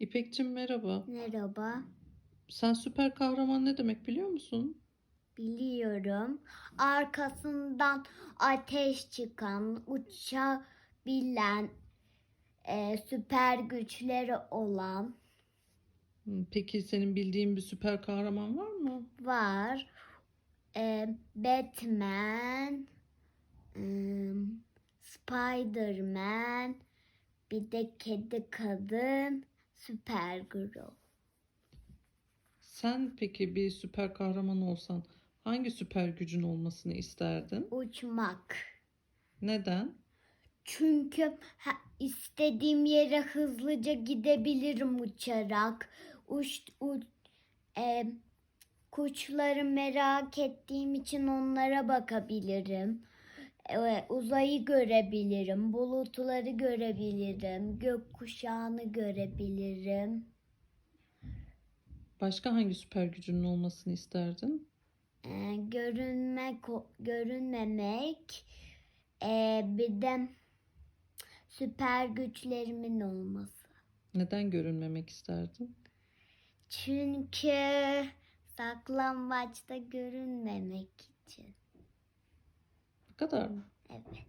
İpekçim merhaba. Merhaba. Sen süper kahraman ne demek biliyor musun? Biliyorum. Arkasından ateş çıkan, uçabilen, e, süper güçleri olan Peki senin bildiğin bir süper kahraman var mı? var. E, Batman, ım, Spiderman, bir de kedi kadın, Supergirl. Sen peki bir süper kahraman olsan hangi süper gücün olmasını isterdin? Uçmak. Neden? Çünkü istediğim yere hızlıca gidebilirim uçarak. Uç, u- e, kuşları merak ettiğim için onlara bakabilirim. E, uzayı görebilirim, bulutları görebilirim, gökkuşağını görebilirim. Başka hangi süper gücünün olmasını isterdin? E, görünmek, görünmemek, e, bir de süper güçlerimin olması. Neden görünmemek isterdin? Çünkü saklambaçta görünmemek kadar mı? Evet.